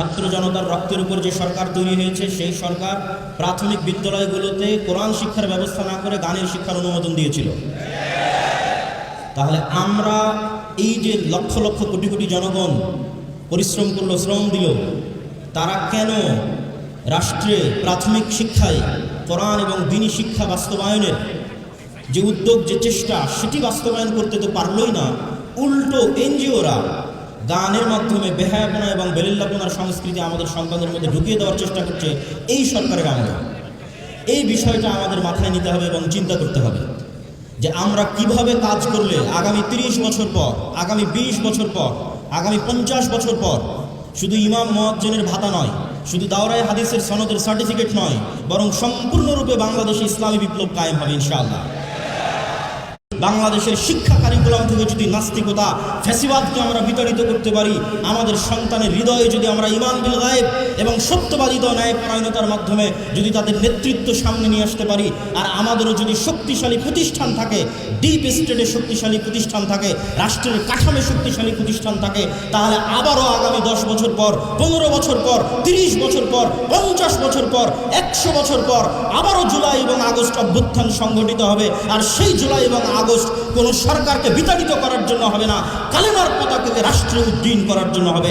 ছাত্র জনতার রক্তের উপর যে সরকার তৈরি হয়েছে, সেই সরকার প্রাথমিক বিদ্যালয়গুলোতে কোরআন শিক্ষার ব্যবস্থা না করে গানের শিক্ষার অনুমোদন দিয়েছিল। তাহলে আমরা এই যে লক্ষ লক্ষ কোটি কোটি জনগণ পরিশ্রম করল, শ্রম দিল, তারা কেন রাষ্ট্রে প্রাথমিক শিক্ষায় কোরআন এবং দিনী শিক্ষা বাস্তবায়নের যে উদ্যোগ, যে চেষ্টা, সেটি বাস্তবায়ন করতে তো পারলই না, উল্টো এনজিওরা গানের মাধ্যমে বেহায়াপনা এবং বেলিল্লাপনার সংস্কৃতি আমাদের সন্তানদের মধ্যে ঢুকিয়ে দেওয়ার চেষ্টা করছে এই সরকারের আমলে। এই বিষয়টা আমাদের মাথায় নিতে হবে এবং চিন্তা করতে হবে যে আমরা কীভাবে কাজ করলে আগামী তিরিশ বছর পর, আগামী ২০ বছর পর, আগামী পঞ্চাশ বছর পর শুধু ইমাম মহাজ্জনের ভাতা নয়, শুধু দাওরায় হাদিসের সনদের সার্টিফিকেট নয়, বরং সম্পূর্ণরূপে বাংলাদেশে ইসলামী বিপ্লব কায়েম হবে ইনশাআল্লাহ। বাংলাদেশের শিক্ষা কারিকুলাম থেকে যদি নাস্তিকতা, ফ্যাসিবাদকে আমরা বিতাড়িত করতে পারি, আমাদের সন্তানের হৃদয়ে যদি আমরা ইমান বিল গায়েব এবং সত্যবাদিত ন্যায়পরায়ণতার মাধ্যমে যদি তাদের নেতৃত্ব সামনে নিয়ে আসতে পারি, আর আমাদেরও যদি শক্তিশালী প্রতিষ্ঠান থাকে ডিপ স্টেটে শক্তিশালী প্রতিষ্ঠান থাকে, রাষ্ট্রের কাঠামে শক্তিশালী প্রতিষ্ঠান থাকে, তাহলে আবারও আগামী দশ বছর পর, পনেরো বছর পর, তিরিশ বছর পর, পঞ্চাশ বছর পর, একশো বছর পর, আবারও জুলাই এবং আগস্ট অভ্যুত্থান সংঘটিত হবে, আর সেই জুলাই এবং আগস্ট কোনো সরকারকে বিতাড়িত করার জন্য হবে না। কালেমার পতাকাকে রাষ্ট্রে উদ্দিন করার জন্য হবে।